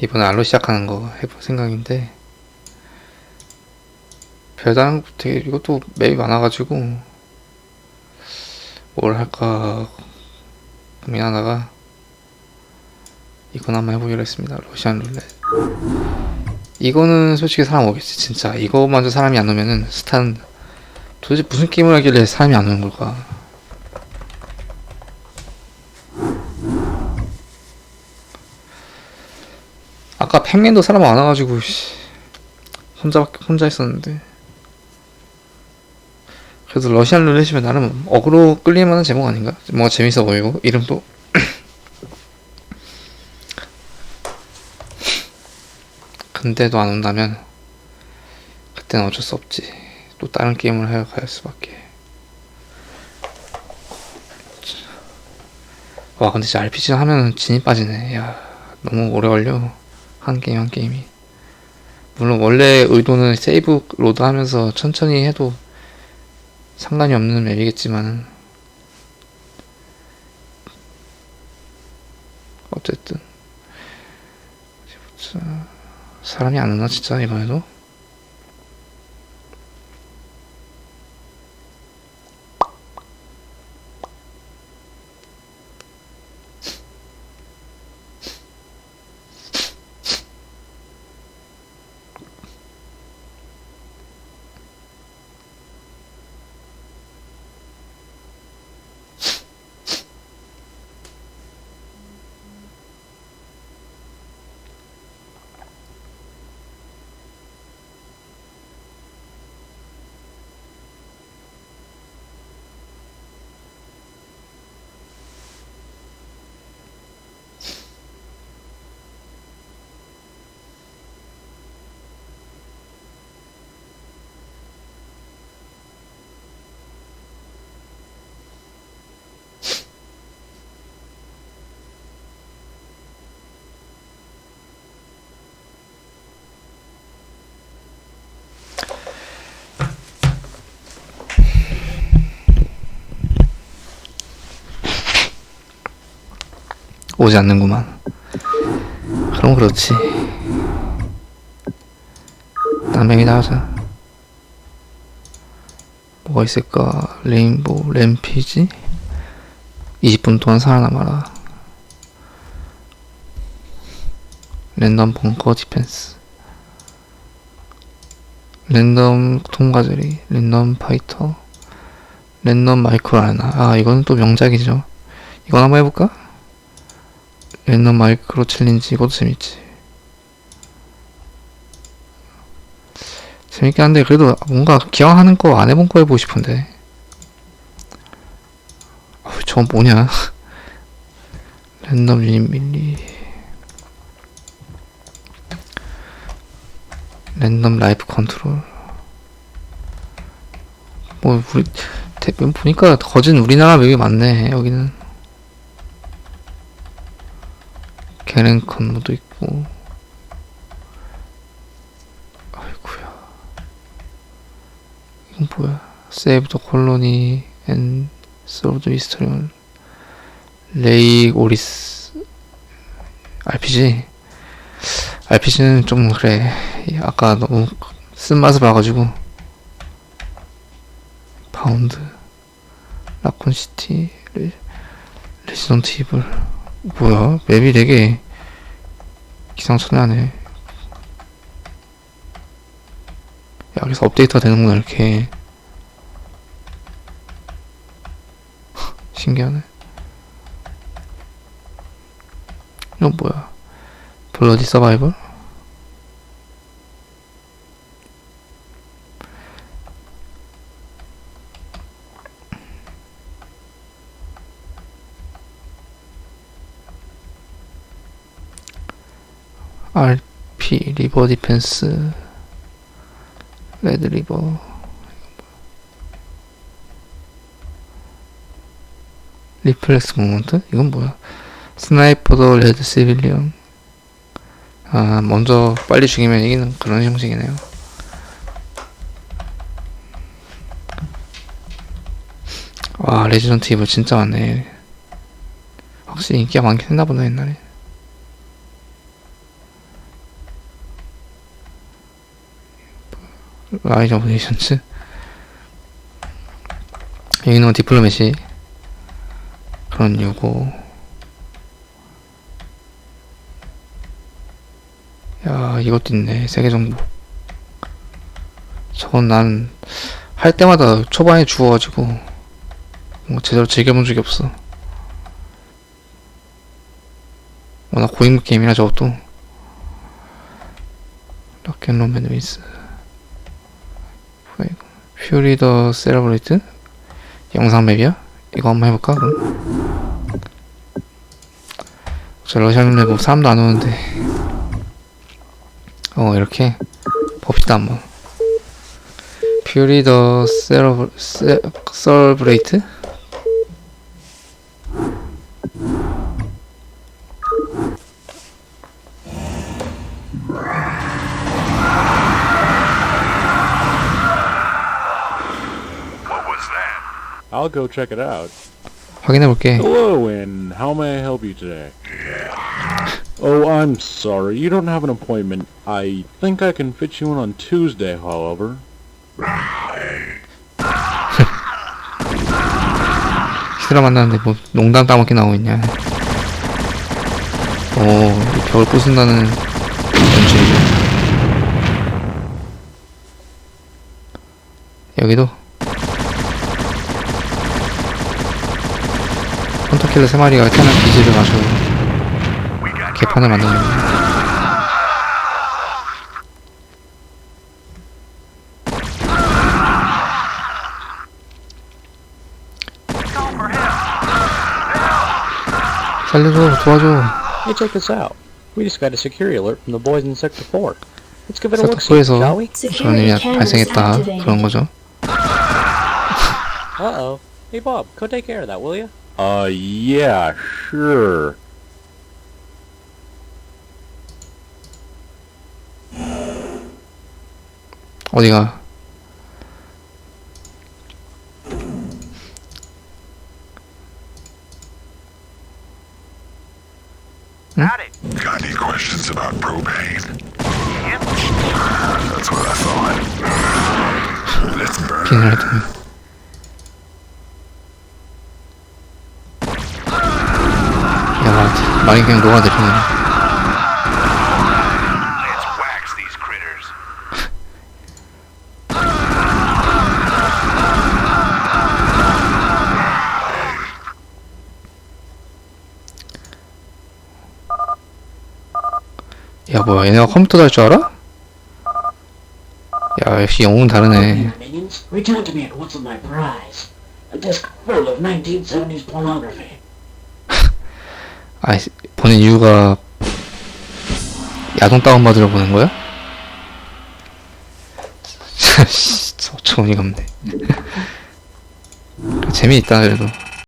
이번에 알로 시작하는 거 해볼 생각인데 별다른 거 되게 이것도 맵이 많아가지고 뭘 할까 고민하다가 이건 한번 해보기로 했습니다. 러시안 룰렛. 이거는 솔직히 사람 오겠지 진짜. 이거마저 사람이 안 오면은 스탄 도대체 무슨 게임을 하길래 사람이 안 오는 걸까 아까 팩맨도 사람 안 와가지고 씨, 혼자 혼자 했었는데. 그래도 러시안 룰렛이면 나름 어그로 끌릴만한 제목 아닌가? 뭔가 재밌어 보이고 이름도. 근데도 안 온다면 그때는 어쩔 수 없지. 또 다른 게임을 하여 갈 수밖에. 와 근데 진짜 RPG 하면 진이 빠지네. 야 너무 오래 걸려 한 게임 한 게임이. 물론 원래 의도는 세이브 로드 하면서 천천히 해도 상관이 없는 맵이겠지만 어쨌든. 사람이 안 오나 진짜 이번에도 오지 않는구만. 그럼 그렇지. 남행이나 하자. 뭐가 있을까? 레인보우 램피지? 20분 동안 살아남아라. 랜덤 벙커 디펜스. 랜덤 통과제리 랜덤 파이터 랜덤 마이크로 아나. 아 이거는 또 명작이죠. 이건 한번 해볼까? 랜덤 마이크로 챌린지 이것도 재밌지. 재밌긴 한데 그래도 뭔가 기왕 하는 거 안 해본 거 해보고 싶은데. 어우 저건 뭐냐? 랜덤 유닛 밀리. 랜덤 라이프 컨트롤. 뭐 우리 대- 보니까 거진 우리나라 맵이 많네 여기는 게렌컨 모드 있고. 아이구야. 이건 뭐야? 세이브 더 콜로니 앤 솔브 미스터리 레이 오리스 RPG RPG는 좀 그래. 아까 너무 쓴맛을 봐가지고. 파운드 라콘시티 레, 레지던트 이블 뭐야? 맵이 되게 기상천외하네. 야 여기서 업데이트가 되는구나 이렇게. 신기하네. 이건 뭐야? 블러디 서바이벌 RP 리버 디펜스 레드 리버. 리플렉스 모먼트 이건 뭐야? 스나이퍼 더 레드 시빌리언. 아 먼저 빨리 죽이면 이기는 그런 형식이네요. 와 레지던트 이블 진짜 많네. 확실히 인기가 많긴 했나 보다 옛날에 라이저 오디션츠 여기는 디플로매시. 그런 이유고. 야 이것도 있네. 세계 정보 저건 난 할 때마다 초반에 주워가지고 뭐 제대로 즐겨본 적이 없어. 워낙 고인물 게임이라 저것도. 락앤롤 맨 위스 퓨리 더 세러브레이트 영상 맵이야? 이거 한번 해볼까 그럼? 저 러시안 맵뭐 사람도 안 오는데 어 이렇게 봅시다 한번 퓨리 더 세러브 세 서브레이트 I'll go check it out. 확인해 볼게 Hello, and how may I help you today? Oh, I'm sorry. You don't have an appointment. I think I can fit you in on Tuesday, however. 히드라 만나는데 뭐 농담 따먹기 나오고 있냐 오 벽을 부순다는 연출이죠 여기도 헌터킬러 세 마리가 태어난 기지를 마셔 개판을 만드는 거야 살려줘 도와줘 Hey, check this out. We just got a security alert from the boys in Sector 4. Let's give it a look, shall we? 4에서 그런 일이 발생했다 그런 거죠 Uh-oh. Hey, Bob, go take care of that, will you? Uh, yeah, sure. 어디가 Got any questions about propane? That's what I thought. Let's burn. 많이 그냥 녹아내리네. 야 뭐야 얘네가 컴퓨터 달 줄 알아? 야 역시 영웅은 다르네 return to me at once with my prize. A disc full of 1970s pornography. 아 보낸 이유가 야동 다운받으러 보는 거야? 씨, 저 어처구니가 없네 재미있다 그래도